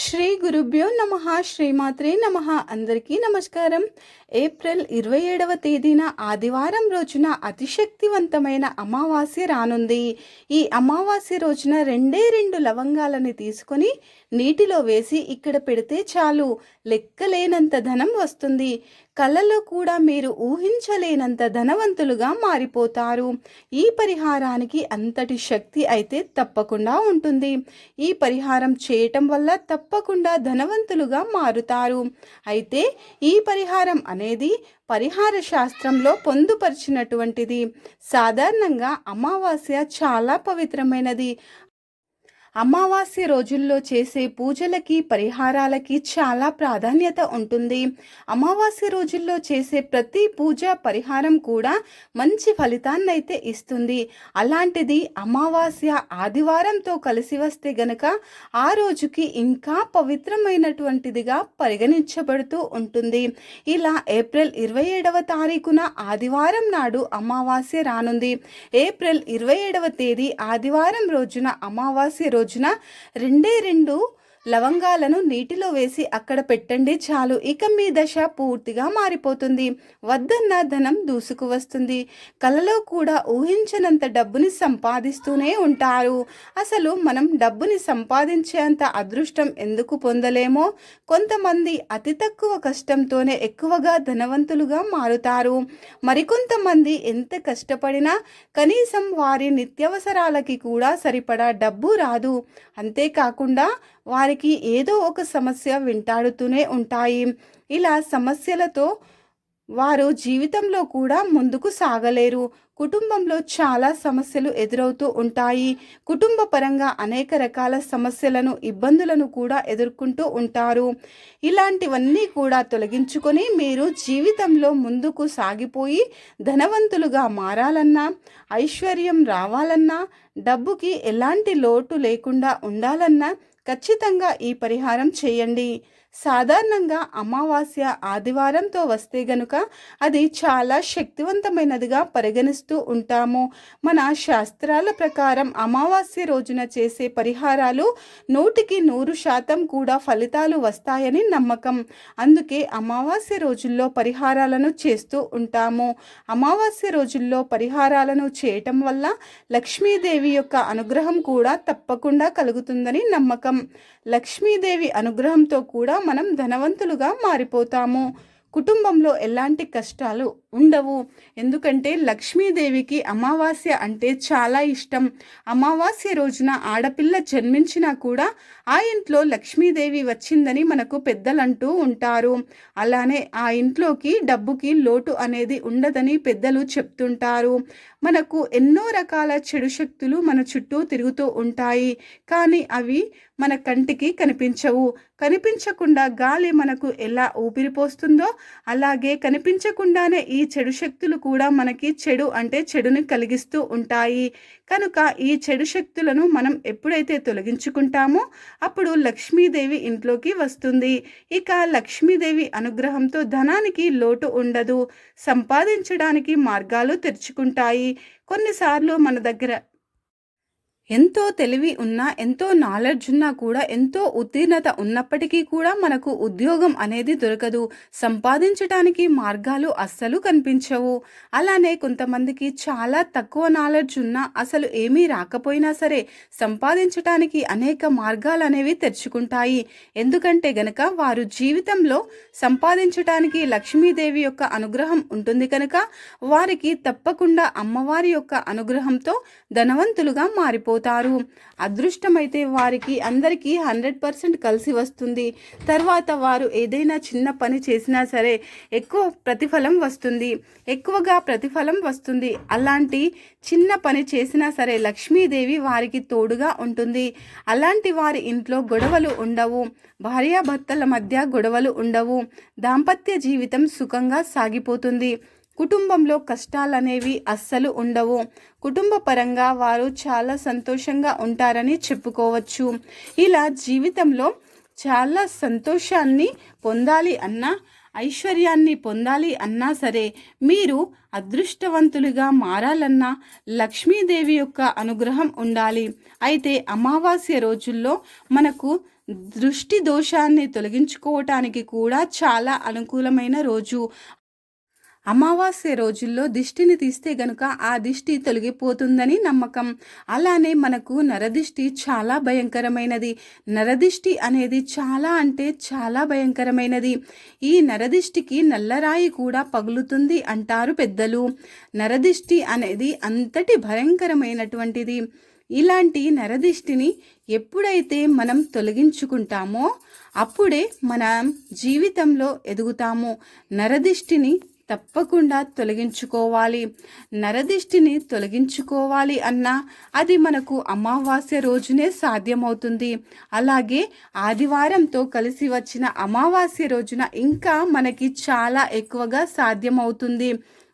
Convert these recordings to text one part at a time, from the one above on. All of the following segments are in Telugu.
శ్రీ గురుభ్యో నమ శ్రీమాత్రే నమ. అందరికీ నమస్కారం. ఏప్రిల్ ఇరవై ఏడవ తేదీన ఆదివారం రోజున అతిశక్తివంతమైన అమావాస్య రానుంది. ఈ అమావాస్య రోజున రెండే రెండు లవంగాలని తీసుకొని నీటిలో వేసి ఇక్కడ పెడితే చాలు. లెక్కలేనంత ధనం వస్తుంది. కలలో కూడా మీరు ఊహించలేనంత ధనవంతులుగా మారిపోతారు. ఈ పరిహారానికి అంతటి శక్తి అయితే తప్పకుండా ఉంటుంది. ఈ పరిహారం చేయటం వల్ల తప్పకుండా ధనవంతులుగా మారుతారు. అయితే ఈ పరిహారం అనేది పరిహార శాస్త్రంలో పొందుపరిచినటువంటిది. సాధారణంగా అమావాస్య చాలా పవిత్రమైనది. అమావాస్య రోజుల్లో చేసే పూజలకి పరిహారాలకి చాలా ప్రాధాన్యత ఉంటుంది. అమావాస్య రోజుల్లో చేసే ప్రతి పూజ పరిహారం కూడా మంచి ఫలితాన్ని అయితే ఇస్తుంది. అలాంటిది అమావాస్య ఆదివారంతో కలిసి వస్తే గనక ఆ రోజుకి ఇంకా పవిత్రమైనటువంటిదిగా పరిగణించబడుతూ ఉంటుంది. ఇలా ఏప్రిల్ ఇరవై ఏడవ తారీఖున ఆదివారం నాడు అమావాస్య రానుంది. ఏప్రిల్ ఇరవై ఏడవ తేదీ ఆదివారం రోజున అమావాస్య రోజు రోజున రెండే రెండు లవంగాలను నీటిలో వేసి అక్కడ పెట్టండి చాలు. ఇక మీ దశ పూర్తిగా మారిపోతుంది. వద్దన్న ధనం దూసుకు వస్తుంది. కలలో కూడా ఊహించనంత డబ్బుని సంపాదిస్తూనే ఉంటారు. అసలు మనం డబ్బుని సంపాదించేంత అదృష్టం ఎందుకు పొందలేమో? కొంతమంది అతి తక్కువ కష్టంతోనే ఎక్కువగా ధనవంతులుగా మారుతారు. మరికొంతమంది ఎంత కష్టపడినా కనీసం వారి నిత్యవసరాలకి కూడా సరిపడా డబ్బు రాదు. అంతేకాకుండా వారికి ఏదో ఒక సమస్య వెంటాడుతూనే ఉంటాయి. ఇలా సమస్యలతో వారు జీవితంలో కూడా ముందుకు సాగలేరు. కుటుంబంలో చాలా సమస్యలు ఎదురవుతూ ఉంటాయి. కుటుంబ పరంగా అనేక రకాల సమస్యలను ఇబ్బందులను కూడా ఎదుర్కొంటూ ఉంటారు. ఇలాంటివన్నీ కూడా తొలగించుకొని మీరు జీవితంలో ముందుకు సాగిపోయి ధనవంతులుగా మారాలన్నా ఐశ్వర్యం రావాలన్నా డబ్బుకి ఎలాంటి లోటు లేకుండా ఉండాలన్నా ఖచ్చితంగా ఈ పరిహారం చేయండి. సాధారణంగా అమావాస్య ఆదివారంతో వస్తే గనుక అది చాలా శక్తివంతమైనదిగా పరిగణిస్తూ ఉంటాము. మన శాస్త్రాల ప్రకారం అమావాస్య రోజున చేసే పరిహారాలు నూటికి నూరు శాతం కూడా ఫలితాలు వస్తాయని నమ్మకం. అందుకే అమావాస్య రోజుల్లో పరిహారాలను చేస్తూ ఉంటాము. అమావాస్య రోజుల్లో పరిహారాలను చేయటం వల్ల లక్ష్మీదేవి యొక్క అనుగ్రహం కూడా తప్పకుండా కలుగుతుందని నమ్మకం. లక్ష్మీదేవి అనుగ్రహంతో కూడా మనం ధనవంతులుగా మారిపోతాము. కుటుంబంలో ఎలాంటి కష్టాలు ఉండవు. ఎందుకంటే లక్ష్మీదేవికి అమావాస్య అంటే చాలా ఇష్టం. అమావాస్య రోజున ఆడపిల్ల జన్మించినా కూడా ఆ ఇంట్లో లక్ష్మీదేవి వచ్చిందని మనకు పెద్దలంటూ ఉంటారు. అలానే ఆ ఇంట్లోకి డబ్బుకి లోటు అనేది ఉండదని పెద్దలు చెప్తుంటారు. మనకు ఎన్నో రకాల చెడు శక్తులు మన చుట్టూ తిరుగుతూ ఉంటాయి. కానీ అవి మన కంటికి కనిపించవు. కనిపించకుండా గాలి మనకు ఎలా ఊపిరిపోస్తుందో అలాగే కనిపించకుండానే ఈ చెడు శక్తులు కూడా మనకి చెడు అంటే చెడుని కలిగిస్తూ ఉంటాయి. కనుక ఈ చెడు శక్తులను మనం ఎప్పుడైతే తొలగించుకుంటామో అప్పుడు లక్ష్మీదేవి ఇంట్లోకి వస్తుంది. ఇక లక్ష్మీదేవి అనుగ్రహంతో ధనానికి లోటు ఉండదు. సంపాదించడానికి మార్గాలు తెరుచుకుంటాయి. కొన్నిసార్లు మన దగ్గర ఎంతో తెలివి ఉన్నా ఎంతో నాలెడ్జ్ ఉన్నా కూడా ఎంతో ఉత్తీర్ణత ఉన్నప్పటికీ కూడా మనకు ఉద్యోగం అనేది దొరకదు. సంపాదించడానికి మార్గాలు అస్సలు కనిపించవు. అలానే కొంతమందికి చాలా తక్కువ నాలెడ్జ్ ఉన్నా అసలు ఏమీ రాకపోయినా సరే సంపాదించడానికి అనేక మార్గాలు అనేవి తెరుచుకుంటాయి. ఎందుకంటే గనక వారు జీవితంలో సంపాదించడానికి లక్ష్మీదేవి యొక్క అనుగ్రహం ఉంటుంది కనుక వారికి తప్పకుండా అమ్మవారి యొక్క అనుగ్రహంతో ధనవంతులుగా మారిపోతారు. అవుతారు అదృష్టమైతే వారికి అందరికీ హండ్రెడ్ పర్సెంట్ కలిసి వస్తుంది. తర్వాత వారు ఏదైనా చిన్న పని చేసినా సరే ఎక్కువ ప్రతిఫలం వస్తుంది. ఎక్కువగా ప్రతిఫలం వస్తుంది. అలాంటి చిన్న పని చేసినా సరే లక్ష్మీదేవి వారికి తోడుగా ఉంటుంది. అలాంటి వారి ఇంట్లో గొడవలు ఉండవు. భార్యాభర్తల మధ్య గొడవలు ఉండవు. దాంపత్య జీవితం సుఖంగా సాగిపోతుంది. కుటుంబంలో కష్టాలనేవి అస్సలు ఉండవు. కుటుంబ పరంగా వారు చాలా సంతోషంగా ఉంటారని చెప్పుకోవచ్చు. ఇలా జీవితంలో చాలా సంతోషాన్ని పొందాలి అన్నా ఐశ్వర్యాన్ని పొందాలి అన్నా సరే మీరు అదృష్టవంతులుగా మారాలన్నా లక్ష్మీదేవి యొక్క అనుగ్రహం ఉండాలి. అయితే అమావాస్య రోజుల్లో మనకు దృష్టి దోషాన్ని తొలగించుకోవటానికి కూడా చాలా అనుకూలమైన రోజు. అమావాస్య రోజుల్లో దిష్టిని తీస్తే గనుక ఆ దిష్టి తొలగిపోతుందని నమ్మకం. అలానే మనకు నరదిష్టి చాలా భయంకరమైనది. నరదిష్టి అనేది చాలా అంటే చాలా భయంకరమైనది. ఈ నరదిష్టికి నల్లరాయి కూడా పగులుతుంది అంటారు పెద్దలు. నరదిష్టి అనేది అంతటి భయంకరమైనటువంటిది. ఇలాంటి నరదిష్టిని ఎప్పుడైతే మనం తొలగించుకుంటామో అప్పుడే మన జీవితంలో ఎదుగుతాము. నరదిష్టిని తప్పకుండా తొలగించుకోవాలి. నరదిష్టిని తొలగించుకోవాలి అన్నా అది మనకు అమావాస్య రోజునే సాధ్యమవుతుంది. అలాగే ఆదివారంతో కలిసి వచ్చిన అమావాస్య రోజున ఇంకా మనకి చాలా ఎక్కువగా సాధ్యమవుతుంది.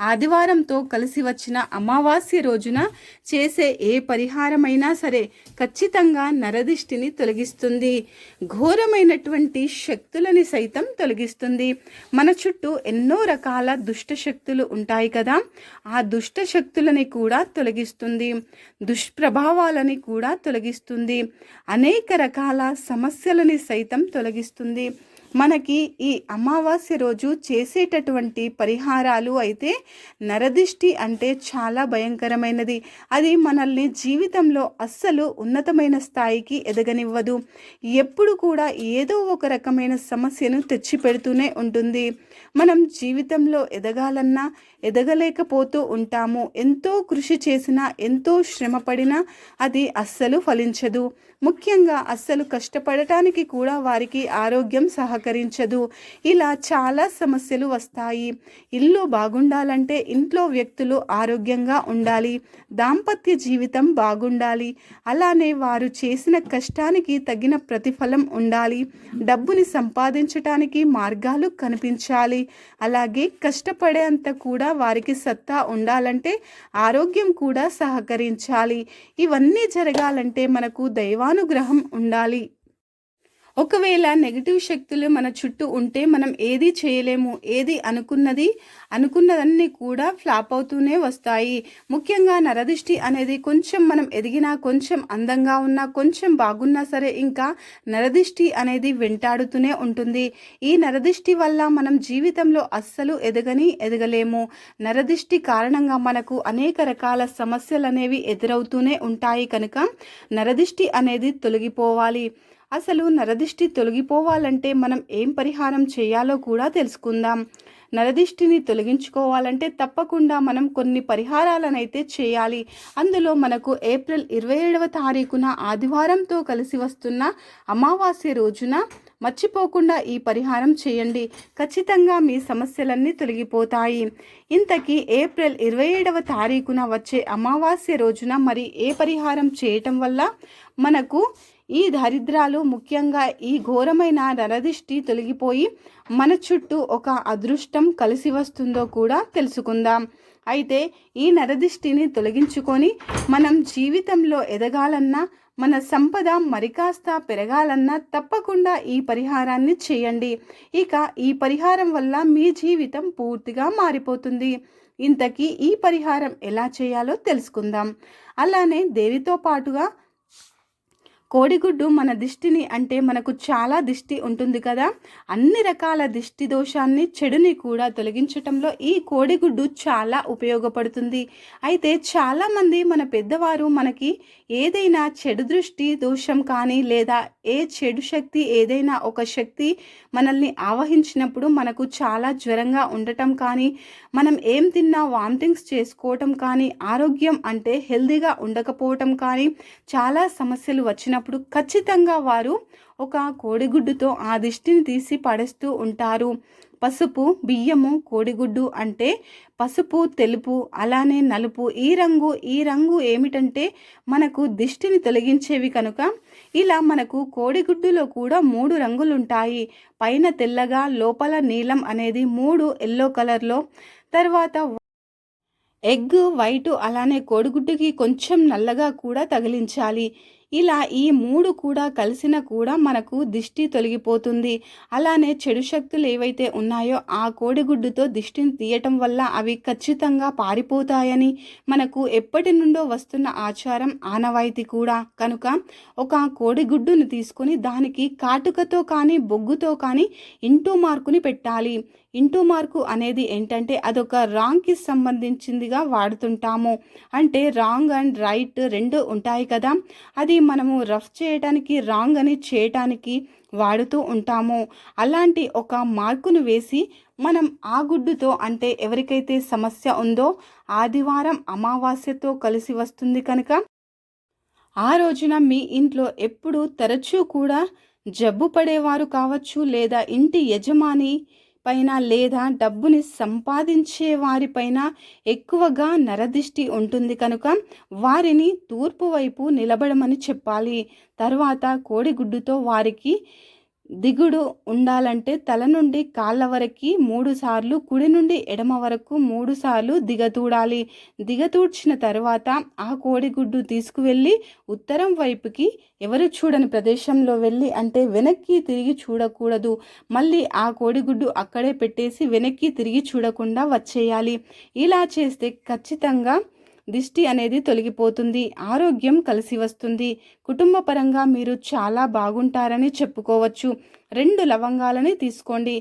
ఆదివారంతో కలిసి వచ్చిన అమావాస్య రోజున చేసే ఏ పరిహారమైనా సరే ఖచ్చితంగా నరదిష్టిని తొలగిస్తుంది. ఘోరమైనటువంటి శక్తులని సైతం తొలగిస్తుంది. మన చుట్టూ ఎన్నో రకాల దుష్ట శక్తులు ఉంటాయి కదా ఆ దుష్ట శక్తులని కూడా తొలగిస్తుంది. దుష్ప్రభావాలని కూడా తొలగిస్తుంది. అనేక రకాల సమస్యలని సైతం తొలగిస్తుంది. మనకి ఈ అమావాస్య రోజు చేసేటటువంటి పరిహారాలు అయితే నరదిష్టి అంటే చాలా భయంకరమైనది. అది మనల్ని జీవితంలో అస్సలు ఉన్నతమైన స్థాయికి ఎదగనివ్వదు. ఎప్పుడు కూడా ఏదో ఒక రకమైన సమస్యను తెచ్చిపెడుతూనే ఉంటుంది. మనం జీవితంలో ఎదగాలన్నా ఎదగలేకపోతూ ఉంటాము. ఎంతో కృషి చేసినా ఎంతో శ్రమపడినా అది అస్సలు ఫలించదు. ముఖ్యంగా అస్సలు కష్టపడటానికి కూడా వారికి ఆరోగ్యం సహకరించదు. ఇలా చాలా సమస్యలు వస్తాయి. ఇల్లు బాగుండాలంటే ఇంట్లో వ్యక్తులు ఆరోగ్యంగా ఉండాలి. దాంపత్య జీవితం బాగుండాలి. అలానే వారు చేసిన కష్టానికి తగిన ప్రతిఫలం ఉండాలి. డబ్బుని సంపాదించటానికి మార్గాలు కనిపించాలి. అలాగే కష్టపడేంత కూడా వారికి సత్తా ఉండాలంటే ఆరోగ్యం కూడా సహకరించాలి. ఇవన్నీ జరగాలంటే మనకు అనుగ్రహం ఉండాలి. ఒకవేళ నెగిటివ్ శక్తులు మన చుట్టూ ఉంటే మనం ఏది చేయలేము ఏది అనుకున్నది అనుకున్నదన్నీ కూడా ఫ్లాప్ అవుతూనే వస్తాయి. ముఖ్యంగా నరదిష్టి అనేది కొంచెం మనం ఎదిగినా కొంచెం అందంగా ఉన్నా కొంచెం బాగున్నా సరే ఇంకా నరదిష్టి అనేది వెంటాడుతూనే ఉంటుంది. ఈ నరదిష్టి వల్ల మనం జీవితంలో అస్సలు ఎదగని ఎదగలేము. నరదిష్టి కారణంగా మనకు అనేక రకాల సమస్యలు అనేవి ఎదురవుతూనే ఉంటాయి కనుక నరదిష్టి అనేది తొలగిపోవాలి. అసలు నరదిష్టి తొలగిపోవాలంటే మనం ఏం పరిహారం చేయాలో కూడా తెలుసుకుందాం. నరదిష్టిని తొలగించుకోవాలంటే తప్పకుండా మనం కొన్ని పరిహారాలనైతే చేయాలి. అందులో మనకు ఏప్రిల్ ఇరవై ఏడవ తారీఖున ఆదివారంతో కలిసి వస్తున్న అమావాస్య రోజున మర్చిపోకుండా ఈ పరిహారం చేయండి. ఖచ్చితంగా మీ సమస్యలన్నీ తొలగిపోతాయి. ఇంతకీ ఏప్రిల్ ఇరవై ఏడవ తారీఖున వచ్చే అమావాస్య రోజున మరి ఏ పరిహారం చేయటం వల్ల మనకు ఈ దరిద్రాలు ముఖ్యంగా ఈ ఘోరమైన నరదిష్టి తొలగిపోయి మన చుట్టూ ఒక అదృష్టం కలిసి వస్తుందో కూడా తెలుసుకుందాం. అయితే ఈ నరదిష్టిని తొలగించుకొని మనం జీవితంలో ఎదగాలన్నా మన సంపద మరికాస్త పెరగాలన్నా తప్పకుండా ఈ పరిహారాన్ని చేయండి. ఇక ఈ పరిహారం వల్ల మీ జీవితం పూర్తిగా మారిపోతుంది. ఇంతకీ ఈ పరిహారం ఎలా చేయాలో తెలుసుకుందాం. అలానే దేనితో పాటుగా కోడిగుడ్డు మన దిష్టిని అంటే మనకు చాలా దిష్టి ఉంటుంది కదా. అన్ని రకాల దిష్టి దోషాన్ని చెడుని కూడా తొలగించటంలో ఈ కోడిగుడ్డు చాలా ఉపయోగపడుతుంది. అయితే చాలామంది మన పెద్దవారు మనకి ఏదైనా చెడు దృష్టి దోషం కానీ లేదా ఏ చెడు శక్తి ఏదైనా ఒక శక్తి మనల్ని ఆవహించినప్పుడు మనకు చాలా జ్వరంగా ఉండటం కానీ మనం ఏం తిన్నా వామిటింగ్స్ చేసుకోవటం కానీ ఆరోగ్యం అంటే హెల్దీగా ఉండకపోవటం కానీ చాలా సమస్యలు వచ్చినప్పుడు ఖచ్చితంగా వారు ఒక కోడిగుడ్డుతో ఆ దిష్టిని తీసి పడేస్తూ ఉంటారు. పసుపు బియ్యము కోడిగుడ్డు అంటే పసుపు తెలుపు అలానే నలుపు. ఈ రంగు ఈ రంగు ఏమిటంటే మనకు దిష్టిని తొలగించేవి కనుక ఇలా మనకు కోడిగుడ్డులో కూడా మూడు రంగులు ఉంటాయి పైన తెల్లగా లోపల నీలం అనేది మూడు ఎల్లో కలర్లో. తర్వాత ఎగ్ వైట్ అలానే కోడిగుడ్డుకి కొంచెం నల్లగా కూడా తగిలించాలి. ఇలా ఈ మూడు కూడా కలిసిన కూడా మనకు దిష్టి తొలగిపోతుంది. అలానే చెడు శక్తులు ఏవైతే ఉన్నాయో ఆ కోడిగుడ్డుతో దిష్టిని తీయటం వల్ల అవి ఖచ్చితంగా పారిపోతాయని మనకు ఎప్పటి నుండో వస్తున్న ఆచారం ఆనవాయితీ కూడా. కనుక ఒక కోడిగుడ్డును తీసుకొని దానికి కాటుకతో కానీ బొగ్గుతో కానీ ఇంటూ మార్కుని పెట్టాలి. ఇంటూ మార్కు అనేది ఏంటంటే అదొక రాంగ్కి సంబంధించిందిగా వాడుతుంటాము. అంటే రాంగ్ అండ్ రైట్ రెండు ఉంటాయి కదా. అది మనము రఫ్ చేయటానికి రాంగ్ అని చేయటానికి వాడుతూ ఉంటాము. అలాంటి ఒక మార్కును వేసి మనం ఆ గుడ్డుతో అంటే ఎవరికైతే సమస్య ఉందో ఆదివారం అమావాస్యతో కలిసి వస్తుంది కనుక ఆ రోజున మీ ఇంట్లో ఎప్పుడూ తరచూ కూడా జబ్బు పడేవారు కావచ్చు లేదా ఇంటి యజమాని పైన లేదా డబ్బుని సంపాదించే వారిపైన ఎక్కువగా నరదిష్టి ఉంటుంది కనుక వారిని తూర్పు వైపు నిలబడమని చెప్పాలి. తర్వాత కోడిగుడ్డుతో వారికి దిగుడు ఉండాలంటే తల నుండి కాళ్ళ వరకు మూడు సార్లు కుడి నుండి ఎడమ వరకు మూడు సార్లు దిగతూడాలి. దిగతూడ్చిన తర్వాత ఆ కోడిగుడ్డు తీసుకువెళ్ళి ఉత్తరం వైపుకి ఎవరు చూడని ప్రదేశంలో వెళ్ళి అంటే వెనక్కి తిరిగి చూడకూడదు. మళ్ళీ ఆ కోడిగుడ్డు అక్కడే పెట్టేసి వెనక్కి తిరిగి చూడకుండా వచ్చేయాలి. ఇలా చేస్తే ఖచ్చితంగా దిష్టి అనేది తొలగిపోతుంది ఆరోగ్యం కలిసి వస్తుంది. కుటుంబ పరంగా మీరు చాలా బాగుంటారని చెప్పుకోవచ్చు. రెండు లవంగాలని తీసుకోండి.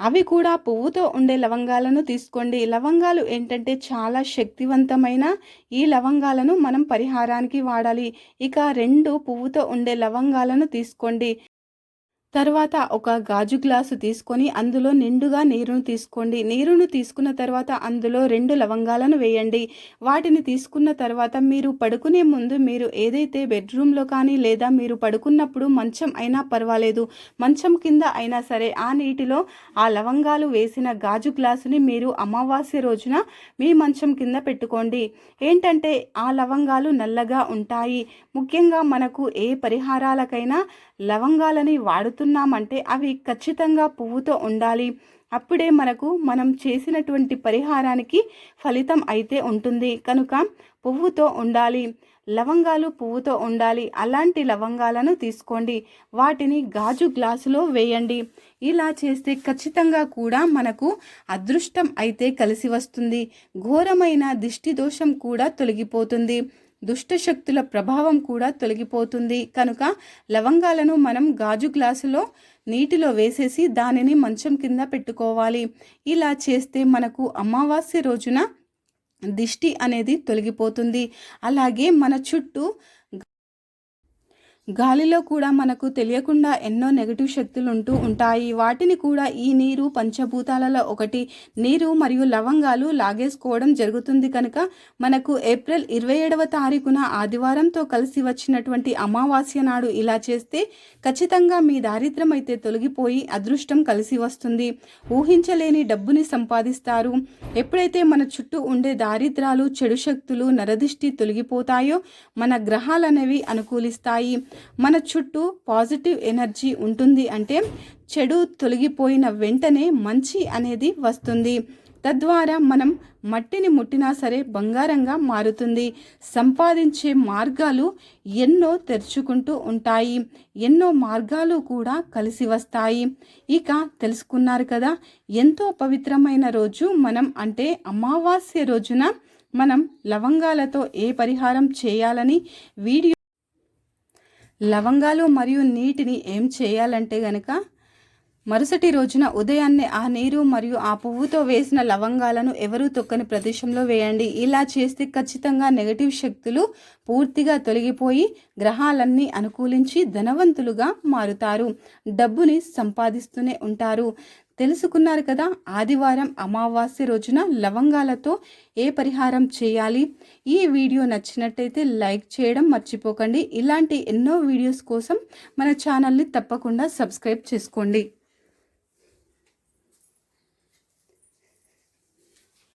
అవి కూడా పువ్వుతో ఉండే లవంగాలను తీసుకోండి. లవంగాలు ఏంటంటే చాలా శక్తివంతమైన ఈ లవంగాలను మనం పరిహారానికి వాడాలి. ఇక రెండు పువ్వుతో ఉండే లవంగాలను తీసుకోండి. తర్వాత ఒక గాజు గ్లాసు తీసుకొని అందులో నిండుగా నీరును తీసుకోండి. నీరును తీసుకున్న తర్వాత అందులో రెండు లవంగాలను వేయండి. వాటిని తీసుకున్న తర్వాత మీరు పడుకునే ముందు మీరు ఏదైతే బెడ్రూమ్లో కానీ లేదా మీరు పడుకున్నప్పుడు మంచం అయినా పర్వాలేదు. మంచం కింద అయినా సరే ఆ నీటిలో ఆ లవంగాలు వేసిన గాజు గ్లాసుని మీరు అమావాస్య రోజున మీ మంచం కింద పెట్టుకోండి. ఏంటంటే ఆ లవంగాలు నల్లగా ఉంటాయి. ముఖ్యంగా మనకు ఏ పరిహారాలకైనా లవంగాలని వాడుతూ చేస్తున్నామంటే అవి ఖచ్చితంగా పువ్వుతో ఉండాలి. అప్పుడే మనకు మనం చేసినటువంటి పరిహారానికి ఫలితం అయితే ఉంటుంది. కనుక పువ్వుతో ఉండాలి. లవంగాలు పువ్వుతో ఉండాలి. అలాంటి లవంగాలను తీసుకోండి. వాటిని గాజు గ్లాసులో వేయండి. ఇలా చేస్తే ఖచ్చితంగా కూడా మనకు అదృష్టం అయితే కలిసి వస్తుంది. ఘోరమైన దిష్టి దోషం కూడా తొలగిపోతుంది. దుష్టశక్తుల ప్రభావం కూడా తొలగిపోతుంది. కనుక లవంగాలను మనం గాజు గ్లాసులో నీటిలో వేసేసి దానిని మంచం కింద పెట్టుకోవాలి. ఇలా చేస్తే మనకు అమావాస్య రోజున దిష్టి అనేది తొలగిపోతుంది. అలాగే మన చుట్టూ గాలిలో కూడా మనకు తెలియకుండా ఎన్నో నెగటివ్ శక్తులు ఉంటూ ఉంటాయి. వాటిని కూడా ఈ నీరు పంచభూతాలలో ఒకటి. నీరు మరియు లవంగాలు లాగేసుకోవడం జరుగుతుంది కనుక మనకు ఏప్రిల్ ఇరవై ఏడవ తారీఖున ఆదివారంతో కలిసి వచ్చినటువంటి అమావాస్య నాడు ఇలా చేస్తే ఖచ్చితంగా మీ దారిద్రం అయితే తొలగిపోయి అదృష్టం కలిసి వస్తుంది. ఊహించలేని డబ్బుని సంపాదిస్తారు. ఎప్పుడైతే మన చుట్టూ ఉండే దారిద్రాలు చెడు శక్తులు నరదిష్టి తొలగిపోతాయో మన గ్రహాలనేవి అనుకూలిస్తాయి. మన చుట్టూ పాజిటివ్ ఎనర్జీ ఉంటుంది అంటే చెడు తొలగిపోయిన వెంటనే మంచి అనేది వస్తుంది. తద్వారా మనం మట్టిని ముట్టినా సరే బంగారంగా మారుతుంది. సంపాదించే మార్గాలు ఎన్నో తెరుచుకుంటూ ఉంటాయి. ఎన్నో మార్గాలు కూడా కలిసి వస్తాయి. ఇక తెలుసుకున్నారు కదా ఎంతో పవిత్రమైన రోజు మనం అంటే అమావాస్య రోజున మనం లవంగాలతో ఏ పరిహారం చేయాలని వీడియో లవంగాలు మరియు నీటిని ఏం చేయాలంటే గనక మరుసటి రోజున ఉదయాన్నే ఆ నీరు మరియు ఆ పువ్వుతో వేసిన లవంగాలను ఎవరూ తొక్కని ప్రదేశంలో వేయండి. ఇలా చేస్తే ఖచ్చితంగా నెగటివ్ శక్తులు పూర్తిగా తొలగిపోయి గ్రహాలన్నీ అనుకూలించి ధనవంతులుగా మారుతారు. డబ్బుని సంపాదిస్తూనే ఉంటారు. తెలుసుకున్నారు కదా ఆదివారం అమావాస్య రోజున లవంగాలతో ఏ పరిహారం చేయాలి? ఈ వీడియో నచ్చినట్టయితే లైక్ చేయడం మర్చిపోకండి. ఇలాంటి ఎన్నో వీడియోస్ కోసం మన ఛానల్ని తప్పకుండా సబ్స్క్రైబ్ చేసుకోండి.